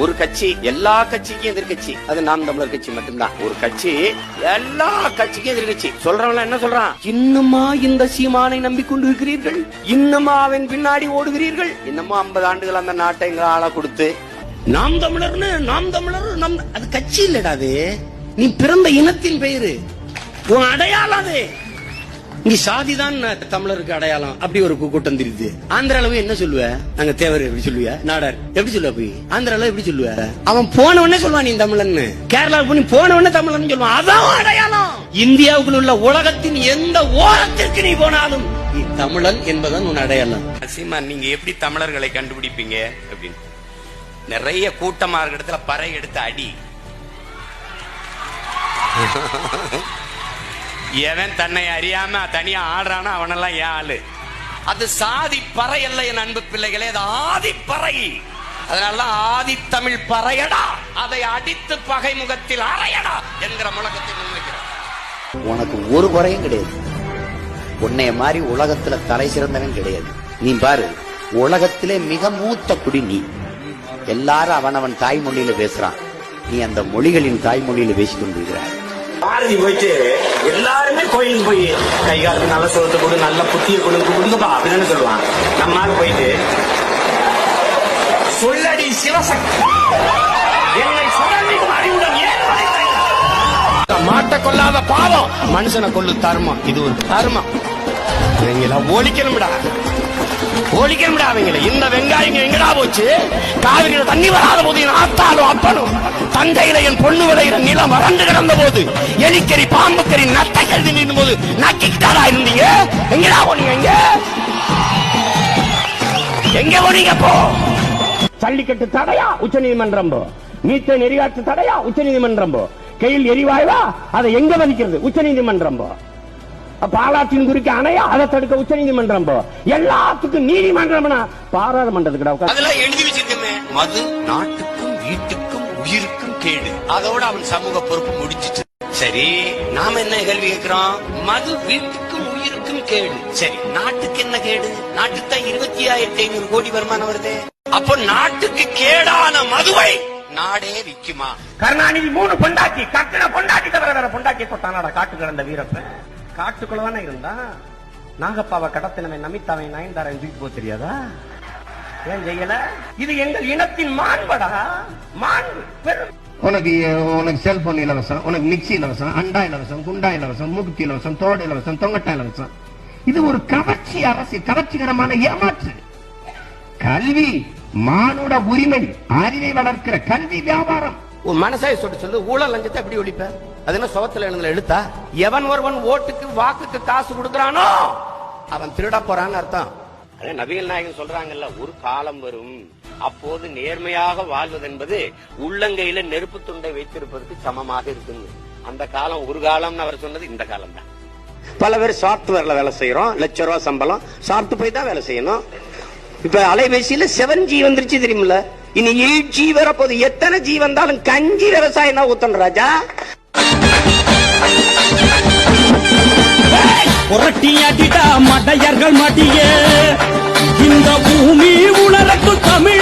ஒரு கட்சி எல்லா கட்சிக்கும் எதிர்க்கட்சி அது நாம் தமிழர் கட்சி மட்டும்தான். ஒரு கட்சி எல்லா கட்சிக்கும் எதிர்க்கட்சி சொல்றவன் என்ன சொல்றான்? இன்னுமா இந்த சீமானை நம்பிக்கொண்டு இருக்கிறீர்கள் இன்னுமா அவன் பின்னாடி ஓடுகிறீர்கள்? இன்னமும் ஐம்பது ஆண்டுகள் அந்த நாட்டை எங்க ஆளா கொடுத்து. நாம் தமிழர்னு நாம் தமிழர் நம் அது கட்சி இல்லடா அது. நீ பிறந்த இனத்தின் பெயரு. உன் அடையாளம் அது. நீ சாதிதான் தமிழருக்கு அடையாளம். அப்படி ஒரு கூட்டம் தெரியுது. ஆந்திர அளவு என்ன சொல்லுவ? நாங்க தேவர் எப்படி சொல்லுவ? நாடார். எப்படி சொல்லுவ போய்? ஆந்திர அளவு எப்படி சொல்லுவ? அவன் போன உடனே சொல்லுவான் நீ தமிழன்னு. கேரளாவுக்கு போய் போன உடனே தமிழன் சொல்லுவான். அதான் அடையாளம். இந்தியாவுக்குள்ள உள்ள உலகத்தின் எந்த ஓரத்திற்கு நீ போனாலும் நீ தமிழன் என்பதான் உன் அடையாளம். அசிமா நீங்க எப்படி தமிழர்களை கண்டுபிடிப்பீங்க? அப்படின்னு. நிறைய கூட்டமா இருக்கிற இடத்துல பறை எடுத்து அடி. எவன் தன்னை அறியாம தனியா ஆடுறானோ அவனெல்லாம் ஏன் ஆளு. அது சாதி பறை அல்ல என் அன்பு பிள்ளைகளே அது ஆதி பறை. அதனாலதான் ஆதி தமிழ் பறையடா அதை அடித்து பகை முகத்தில் அறையடா என்கிற முழக்கத்தை முன்வைக்கிறோம் உனக்கு ஒரு குறையும் கிடையாது. உன்னைய மாதிரி உலகத்துல தலை சிறந்தவன் கிடையாது. நீ பாரு உலகத்திலே மிக மூத்த குடி நீ. எல்லாரும் அவன் தாய்மொழியில பேசுறான். நீ அந்த மொழிகளின் தாய்மொழியில பேசிக் கொண்டிருக்கிறாய் பாரதி போயிட்டு எல்லாருமே கோயிலுக்கு போய் கை காலுக்கு நல்ல சுகத்தை கொடு நல்ல புத்திய கொடுங்க கொடுங்கப்பா அப்படின்னு சொல்லுவான் நம்மால போயிட்டு சொல்லடி சிவசக்தி. என்னை சுடர்விடும் அறிவுடன் ஏன் வதைத்தாய்? பாவம். மனுஷனை கொள்ளு தர்மம். இது ஒரு தர்மம். இவங்கள ஒழிக்கணும்டா. ஒழிக்கணும்டா அவங்கள இந்த வெங்காயம் எங்கடா போச்சு? காவிரியில தண்ணி வராத போது அப்பனும் தந்தையில என் பொண்ணு விளையிற நிலம் வறண்டு கிடந்த போது எலிக்கறி பாம்புக்கறி நத்தை கழுதி நின்ற போது நக்கிக்கிட்டாரா இருந்தீங்க? எங்கடா போனீங்க எங்க எங்க போனீங்க போ ஜல்லிக்கட்டு தடையா? உச்ச நீதிமன்றம் போ. மீத்த நெறியாற்று தடையா? உச்ச நீதிமன்றம் போ. கையில் எரிவாயுவா? அதை எங்க மதிக்கிறது உச்ச நீதிமன்றம் போ. பாலாற்றின் குறுக்க அணையா? அதை தடுக்க உச்ச நீதிமன்றம் போ. எல்லாத்துக்கும் நீதிமன்றம் பாராளுமன்றத்துக்கு அதெல்லாம் எழுதி வச்சிருக்கமே மது நாட்டு வீட்டுக்கும் உயிருக்கும் கேடு. அதோட அவன் சமூக பொறுப்பு முடிச்சிட்டு சரி நாம என்ன கேள்வி கேட்கிறோம்? மது வீட்டுக்கும் உயிருக்கும் கேடு. சரி நாட்டுக்கு என்ன கேடு? நாட்டுக்கு தான் இருபத்தி ஆயிரத்தி ஐநூறு கோடி வருமானம் வருது. அப்போ நாட்டுக்கு கேடான மதுவை நாடே விக்குமா? கருணாநிதி மூணு பொண்டாட்டி கட்டின பொண்டாட்டி தவிர வேற பொண்டாட்டி கொட்டானாடா காட்டு கிடந்த வீரப்ப. காட்டுக்குள்ளதானே இருந்தா நாகப்பாவை கடத்தினவன் நமித்தாவை நயன்தாரன் தூக்கி போக தெரியாதா? ஏன் செய்யல இது எங்கள் இனத்தின் மாண்படா? மாண்பு பெரும். உனக்கு உனக்கு செல்போன் இலவசம் உனக்கு மிக்சி இலவசம் அண்டா இலவசம் குண்டா இலவசம் மூக்குத்தி இலவசம் தோடு இலவசம் தொங்கட்டா இலவசம். இது ஒரு கவர்ச்சி அரசியல் கவர்ச்சிகரமான ஏமாற்று. கல்வி மானுட உரிமை அறிவை வளர்க்கிற கல்வி வியாபாரம். உன் மனசாய சொல்லிட்டு சொல்லு ஊழல் லஞ்சத்தை எப்படி ஒழிப்ப? அது என்ன சுவத்துல எழுதுல எழுத்தா? எவன் ஒருவன் ஓட்டுக்கு வாக்குக்கு காசு கொடுக்கறானோ அவன் திருட போறான்னு அர்த்தம். அதே நபிகள் நாயகன் சொல்றாங்கல்ல ஒரு காலம் வரும் அப்போது நேர்மையாக வாழ்வது என்பது உள்ளங்கையில நெருப்பு துண்டை வைத்திருப்பதற்கு சமமாக இருக்குங்க. அந்த காலம் ஒரு காலம்னு அவர் சொன்னது இந்த காலம் தான் பல பேர் சாப்ட்வேர்ல வேலை செய்யறோம் லட்ச ரூபா சம்பளம் சாப்பிட்டு போய் தான் வேலை செய்யணும். இப்ப அலைபேசியில செவன் ஜி வந்துருச்சு தெரியுமில்ல? இனி எயிட் ஜி வர போது எத்தனை ஜி வந்தாலும் கஞ்சி விவசாயம் தான் ஊத்தணும் ராஜா. புரட்டி அடிடா மடையர்கள் மடியே. இந்த பூமி உணரட்டும் தமிழ்